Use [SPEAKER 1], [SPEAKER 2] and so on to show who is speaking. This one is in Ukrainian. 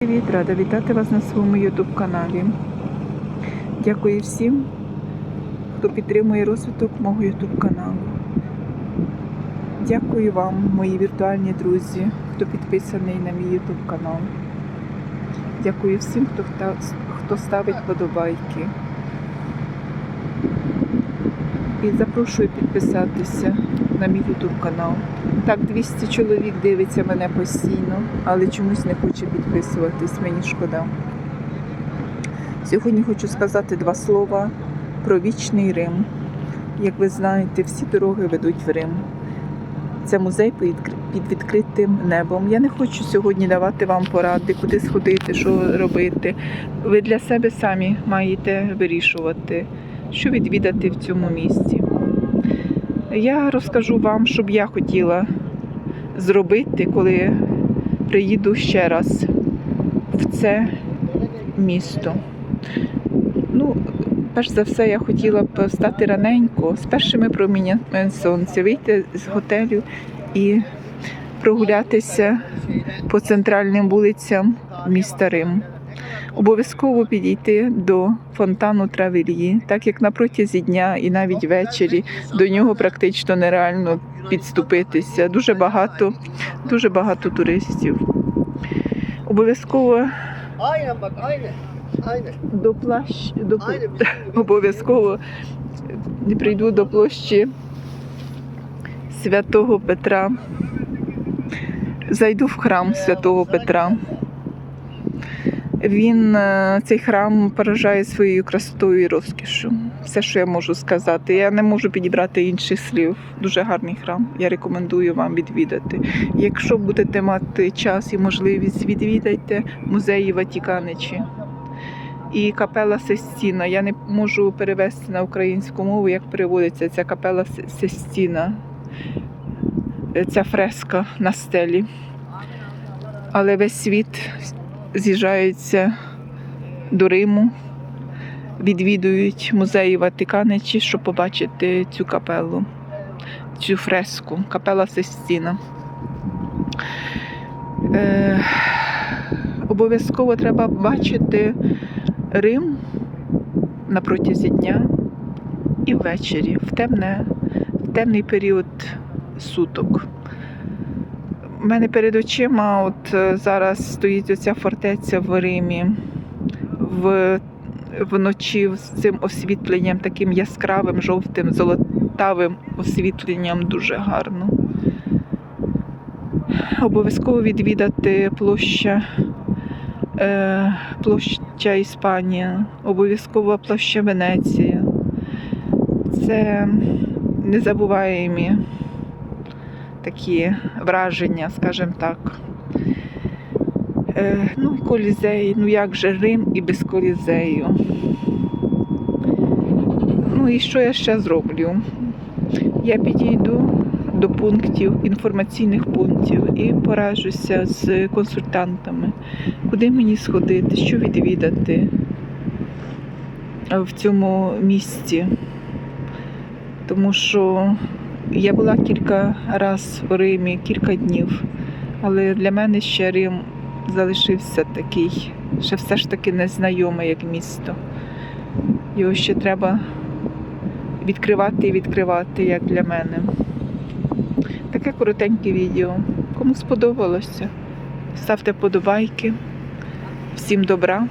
[SPEAKER 1] Привіт, рада вітати вас на своєму YouTube каналі. Дякую всім, хто підтримує розвиток мого YouTube каналу. Дякую вам, мої віртуальні друзі, хто підписаний на мій YouTube канал. Дякую всім, хто, хто ставить подобайки. І запрошую підписатися на мій YouTube канал. Так, 200 чоловік дивиться мене постійно, але чомусь не хоче підписуватись, мені шкода. Сьогодні хочу сказати два слова про вічний Рим. Як ви знаєте, всі дороги ведуть в Рим. Це музей під відкритим небом. Я не хочу сьогодні давати вам поради, куди сходити, що робити. Ви для себе самі маєте вирішувати, що відвідати в цьому місці. Я розкажу вам, що б я хотіла зробити, коли приїду ще раз в це місто. Ну, перш за все, я хотіла б встати раненько з першими проміннями сонця, вийти з готелю і прогулятися по центральним вулицям міста Рим. Обов'язково підійти до фонтану Травельї, так як на протязі дня і навіть ввечері до нього практично нереально підступитися. Дуже багато, дуже багато туристів. Обов'язково до плащ до обов'язково прийду до площі Святого Петра. Зайду в храм Святого Петра. Він е, цей храм поражає своєю красотою і розкішю. Все, що я можу сказати. Я не можу підібрати інших слів. Дуже гарний храм. Я рекомендую вам відвідати. Якщо будете мати час і можливість, відвідайте музеї Ватіканичі і капела Сестіна. Я не можу перевести на українську мову, як переводиться ця капела Се- Сестіна, ця фреска на стелі. Але весь світ з'їжджається до Риму, відвідують музеї Ватиканичі, щоб побачити цю капелу, цю фреску, капела Сестіна. Е, обов'язково треба бачити Рим на протязі дня і ввечері, в, темне, в темний період суток. У мене перед очима от е, зараз стоїть оця фортеця в Римі. В, вночі з цим освітленням, таким яскравим, жовтим, золотавим освітленням дуже гарно. Обов'язково відвідати площа е, площа Іспанія, обов'язково площа Венеція. Це незабуваємі такі враження, скажімо так. Е, ну колізей, ну як же Рим і без колізею. Ну і що я ще зроблю? Я підійду до пунктів, інформаційних пунктів і поражуся з консультантами куди мені сходити, що відвідати в цьому місці. Тому що я була кілька разів у Римі, кілька днів, але для мене ще Рим залишився такий, ще все ж таки незнайомий як місто. Його ще треба відкривати і відкривати, як для мене. Таке коротеньке відео. Кому сподобалося, ставте подобайки. Всім добра.